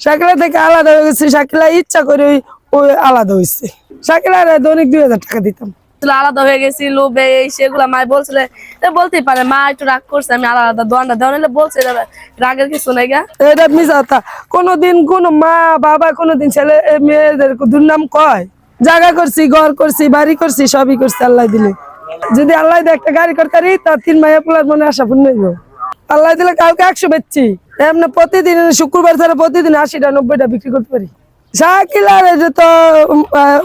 শাকিলা থেকে আলাদা হয়ে গেছে শাকিলা ইচ্ছা করে ওই- ওই আলাদা হয়েছে শাকিলার দৈনিক দুই হাজার টাকা দিতাম। আলাদা হয়ে গেছি লোভে এই সেগুলা মা বলছিল। বলতেই পারে মা একটু রাগ করছে আমি আলাদা আলাদা দোয়ানটা দেওয়া নিলে বলছে এটা রাগের কিছু নাই গা। এটা মিশা কোনোদিন কোন মা বাবা কোনোদিন ছেলে মেয়েদের দুর্নাম কয়? জায়গা করছি ঘর করছি বাড়ি করছি সবই করছি আল্লাহ দিলে। যদি আল্লাহ একটা গাড়ি করতে তার তিন মাইয়া পোলার মনে আশা পূর্ণ আল্লাহ দিলে কাউকে একশো বেচছি। এমনি প্রতিদিন শুক্রবার ছাড়া প্রতিদিন আশিটা নব্বইটা বিক্রি করতে পারি। আর তো আহ,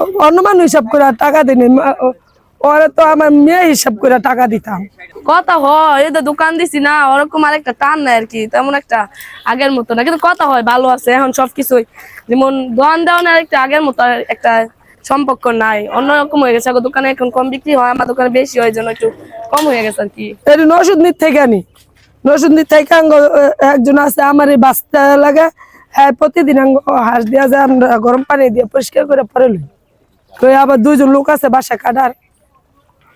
হিসাব করে টাকা দিনি ওরা তো আমার মেয়ে হিসাব করে টাকা দিতাম। কথা হয় এই তো দোকান দিছি না ওরকম আরেকটা টান নাই আর কি তেমন একটা আগের মতো না। কিন্তু কথা হয় ভালো আছে এখন সবকিছুই। যেমন দোয়ান দেওয়ান একটা আগের মতো একটা সম্পর্ক নাই। অন্যরকম হয়ে গেছে দোকানে এখন কম বিক্রি হয় আমার দোকানে বেশি হয় জন্য একটু কম হয়ে গেছে আর কি। এটা নসুদ্দির থেকে আনি নসুদ্দির থেকে একজন আছে আমার এই বাস্তা লাগে প্রতিদিন আঙ্গ, হাঁস দিয়া যায়, আমরা গরম পানি দিয়ে পরিষ্কার করে পরে লই। তো আবার দুইজন লোক আছে বাসা কাটার।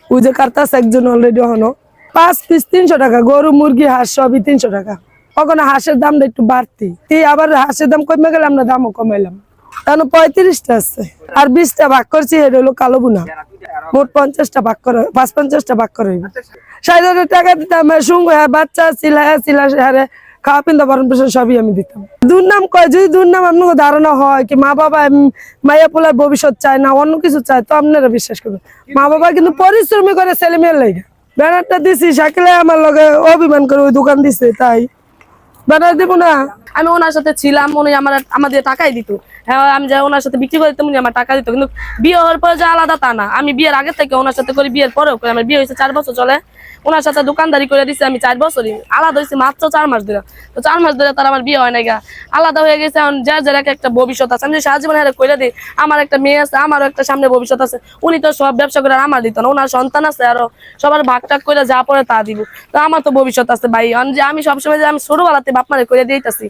ওই যে কাটতাছে একজন অলরেডি হনো পাঁচ পিস তিনশো টাকা, গরু, মুরগি, হাঁস সবই তিনশো টাকা। কখনো হাঁসের দামটা একটু বাড়তি। আবার হাঁসের দাম কমে গেলে আমরা দামও কমাইলাম। কারণ পঁয়ত্রিশটা আছে। আর বিশটা ভাগ করছি, এটা হলো কালো বুনা। মোট পঞ্চাশটা ভাগ করে পাঁচ পঞ্চাশটা ভাগ করে। ষাট হাজার টাকা দিতাম সুঙ্গ হ্যাঁ বাচ্চা সিলা হ্যাঁ সিলা হারে খাওয়া, পিন্দা বরণ পোষণ সবই আমি দিতাম। দুর্নাম কয়, যদি দুর্নাম আপনাকে ধারণা হয় কি মা বাবা মাইয়া পোলার ভবিষ্যৎ চায় না, অন্য কিছু চায়, তো আপনারা বিশ্বাস করবেন। মা বাবা কিন্তু পরিশ্রমী করে ছেলে মেয়ের লাগে ব্যানারটা দিছি, শাকিলে আমার লগে অভিমান করে ওই দোকান দিছে, তাই। ব্যানার দিব না। আমি ওনার সাথে ছিলাম, উনি আমার আমাদের টাকাই দিত। হ্যাঁ আমি যাই ওনার সাথে বিক্রি করে দিতাম, উনি আমার টাকা দিত। কিন্তু বিয়ে হওয়ার পরে যে আলাদা তা না। আমি বিয়ের আগে থেকে ওনার সাথে করি, বিয়ের পরেও করি। আমার বিয়ে হয়েছে চার বছর চলে। ওনার সাথে দোকানদারি করে দিছি আমি চার বছরই। আলাদা হয়েছে মাত্র চার মাস ধরে। তো চার মাস ধরে তার আমার বিয়ে হয় না গা। আলাদা হয়ে গেছে, এখন যার যার একটা ভবিষ্যৎ আছে। আমি যদি সারা জীবন হারে কইরা দিই, আমার একটা মেয়ে আছে, আমারও একটা সামনে ভবিষ্যৎ আছে। উনি তো সব ব্যবসা করে আমার দিত না। ওনার সন্তান আছে আরও। সবার ভাগ টাগ করে যা পরে তা দিব। তো আমার তো ভবিষ্যৎ আছে ভাই। যে আমি সবসময় যে আমি ছোটবেলাতে বাপ মারে করে দিতেছি।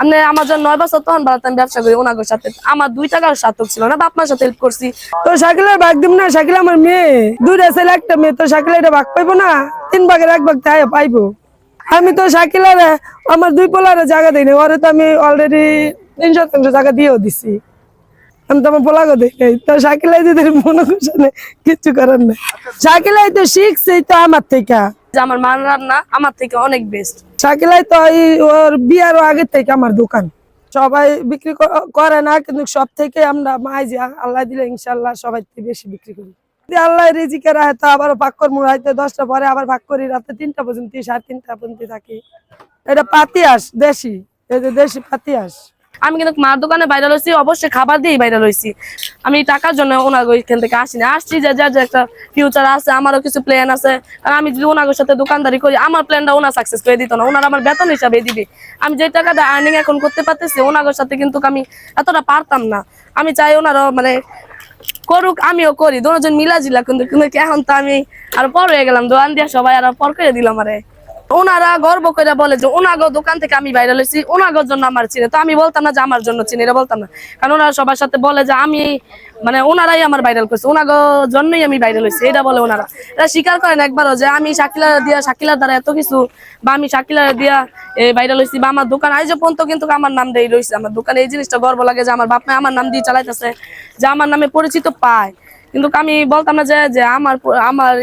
আমি আমার জন্য নয় বছর তখন বেলাতে আমি ব্যবসা করি ওনাগোর সাথে। আমার দুই টাকার সার্থক ছিল না বাপ মার সাথে হেল্প করছি। তো শাকিলের ভাগ দিব না শাকিল আমার মেয়ে। দুইটা ছেলে একটা মেয়ে তো শাকিল এটা ভাগ পাইবো না? তিন ভাগের এক ভাগ তাই পাইবো। আমি তো শাকিলার আমার দুই পোলারে জায়গা দিই না ওরে তো আমি অলরেডি তিন শতাংশ জায়গা দিয়েও দিছি। আমি তো আমার পোলাগো দিই নাই তো শাকিলাই যদি মনে করছে না কিচ্ছু করার নেই। শাকিলাই তো শিখছেই তো আমার থেকে। যে আমার মান রান্না আমার থেকে অনেক বেস্ট শাকিলাই তো এই ওর বিয়ারও আগের থেকে আমার দোকান। সবাই বিক্রি করে না, কিন্তু সব থেকে আমরা মাইজি আল্লাহ দিলে ইনশাল্লাহ সবাই বেশি বিক্রি করি। আল্লাহ রিজিকে রাখে, তো আবার ভাগ করব। হয়তো দশটা পরে আবার ভাগ করি, রাতে তিনটা পর্যন্ত, সাড়ে তিনটা পর্যন্ত থাকি। এটা পাতিয়াস দেশি। এই যে দেশি পাতি আস আমি কিন্তু মার দোকানে বাইরে লইছি, অবশ্যই খাবার দিয়েই বাইরে লইছি। আমি টাকার জন্য ওনার ওইখান থেকে আসি না আসছি যে যার একটা ফিউচার আছে, আমারও কিছু প্ল্যান আছে। আর আমি যদি ওনার সাথে দোকানদারি করি, আমার প্ল্যানটা ওনার সাকসেস করে দিত না। ওনার আমার বেতন হিসাবে দিবে। আমি যে টাকাটা আর্নিং এখন করতে পারতেছি ওনার সাথে কিন্তু আমি এতটা পারতাম না। আমি চাই ওনারও মানে করুক, আমিও করি। দুজন মিলা জিলা কিন্তু কিন্তু এখন তো আমি আর পর হয়ে গেলাম। দোকান দিয়া সবাই আর পর করে দিলাম আরে ওনারা গর্ব করে বলে যে ওনাগো দোকান থেকে আমি বাইরে লইছি ওনাগোর জন্য আমার চিনে। তো আমি বলতাম না যে আমার জন্য চিনি, এটা বলতাম না। কারণ ওনারা সবার সাথে বলে যে আমি মানে ওনারাই আমার ভাইরাল করছে, ওনাগো জন্যই আমি ভাইরাল হয়েছি এটা বলে ওনারা। এটা স্বীকার করেন একবারও যে আমি শাকিলা দিয়া, শাকিলার দ্বারা এত কিছু, বা আমি শাকিলার দিয়া ভাইরাল হয়েছি বা আমার দোকান আজ পর্যন্ত কিন্তু আমার নাম দিয়ে রয়েছে আমার দোকানে এই জিনিসটা গর্ব লাগে যে আমার বাপ মা আমার নাম দিয়ে চালাইতেছে, যে আমার নামে পরিচিত পায়। কিন্তু আমি বলতাম না যে আমার আমার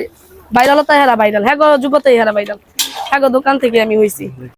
ভাইরালতা হেরা ভাইরাল হ্যাঁ গো যুগতে হেরা ভাইরাল গো দোকান থেকে আমি হয়েছি